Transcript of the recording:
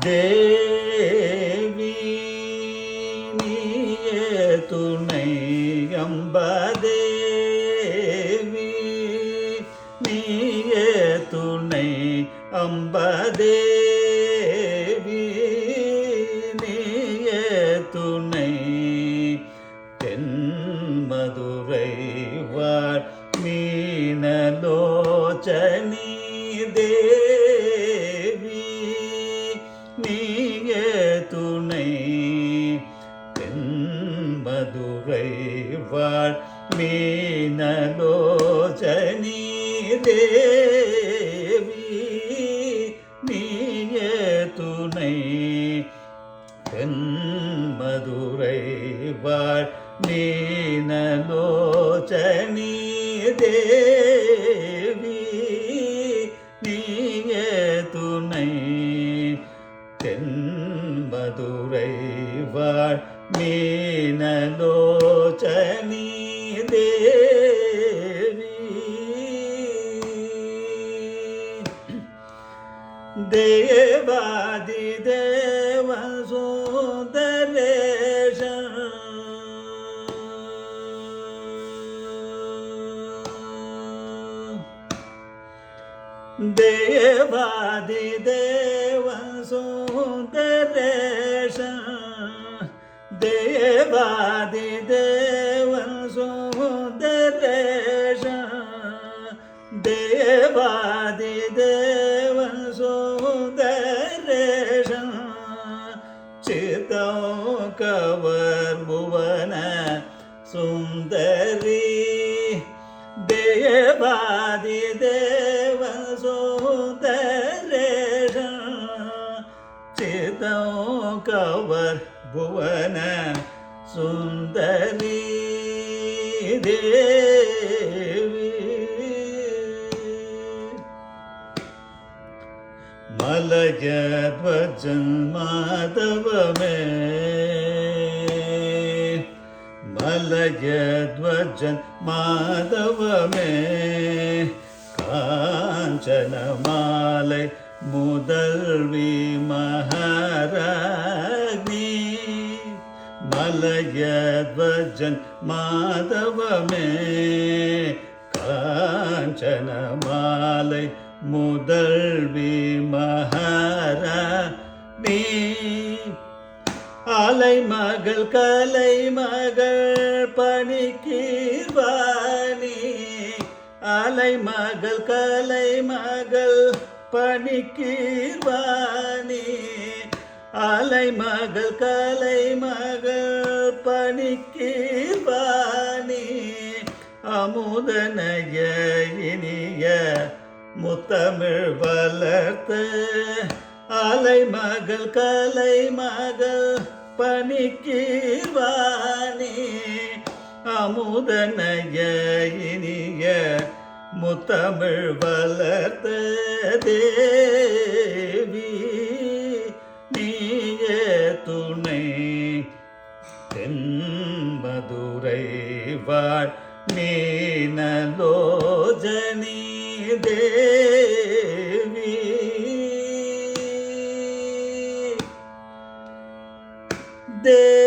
தேவி நீய துணை அம்பதேவி. நீய துணை அம்பதேவி. நீய துணை தென் மதுரை வா வாழ் மீனலோச்சனி தேவி நீயே துணை. தென்மதுரை வாழ் மீனலோச்சனி தேவி நீய துணை. தென்மதுரை வாழ் மீனலோச்சனி தேவாதி தேவ சுந்தரேஷ தேவாதி தேவ சுந்தரேஷ தேவாதி தேவ சுந்தரேஷ தேவாதி தேவ கவர் புவன சுந்தரி. தேவாதி தேவ சுந்தரேஷ சிதோ கவர் புவன சுந்தரி. தேவி. மலயத்வஜன் மாதவமே. மலயத்வஜன் மாதவமே காஞ்சன மாலை முதல்வி மகாராணி மலயத்வஜன் மாதவமே காஞ்சன மாலை முதல்வி மகாராணி அலை மகள் கலை மகள் பணிக்கீர்வாணி அலை மகள் கலை மகள் பணிக்கீர்வாணி அலை மகள் கலை மகள் பணிக்கீர்வாணி அமுதனய இனிய முத்தமிழ் வளர்த்து அலை மகள் கலை மகள் பணிக்கீர்வாணி அமுதனைய இனிய முத்தமிழ் வளர்த்த தேவி நீய துணை தென்மதுரை வாழ் நீனலோஜனி தேவி. தேவி